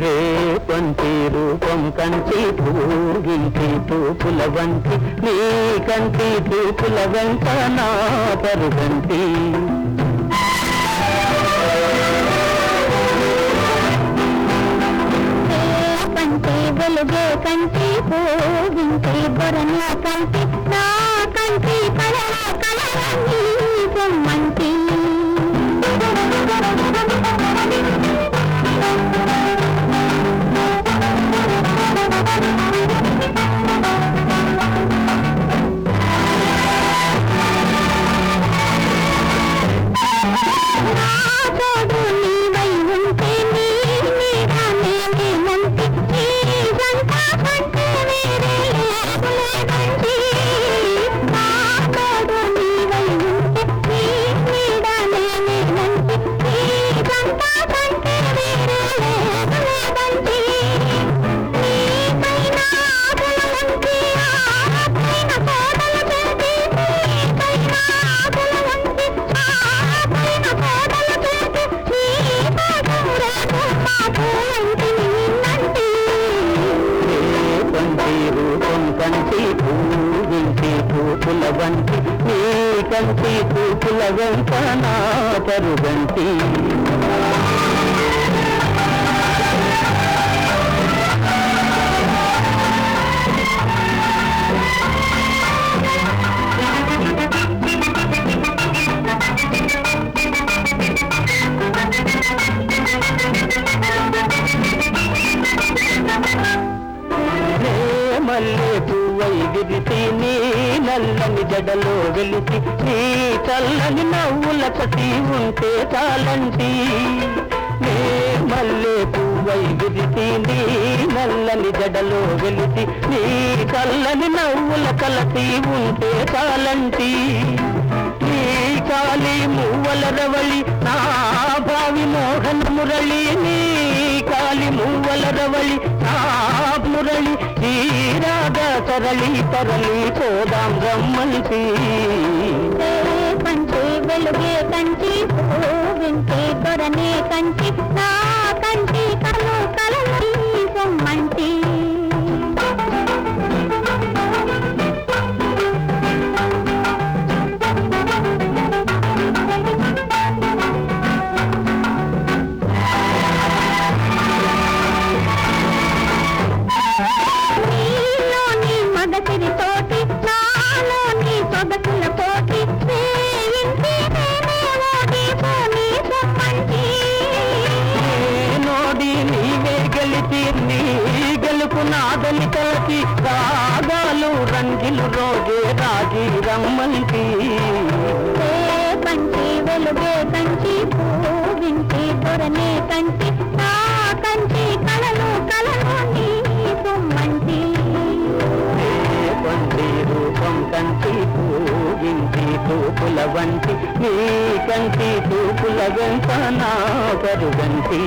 రేపంటి రూపం కంటి పూగింటి తూపుల వంటి నీ కంటి తూపుల వెంట నా పరుగంటి. కంటి వెలుగే కంటి పోగింటి బొరన కంటి నా కంటి కళ కళ పొమ్మంటి నా రూపం కంటి పూగింటి పూపుల వంటి నీ కంటి పూపుల వెంట నా పరుగంటి మల్లె పువ్వై విరిసి నీ నల్లని జడలో వెలిసి నీ చల్లని నవ్వుల కసి ఉంటే చాలంటి నే మల్లె పువ్వై విరిసి నీ నల్లని జడలో వెలిసి నీ చల్లని నవ్వుల కలసి ఉంటే చాలంటి నీ కాలి మువ్వల రవళి నా భావి మోహన మురళి నీ కాలి మువ్వల రవళి నా మురళి ఈ రాగా తరలి తరలి పోదాం రమ్మంటి. కంచి వెలుగే కంచి వింటే కొరనే కంచి నా కంచి కలు కలలి తలచి రాగాలు రంగిలు రోజే రాగి రమ్మంటి కంచి వెలుగే కంచి పూవింటి దొరనే కంచి నా కంచి కలలు కలలు నీ రూపం పూగింటి తూపుల వంటి నీ కంటి తూపుల వెంట నా పరుగంటి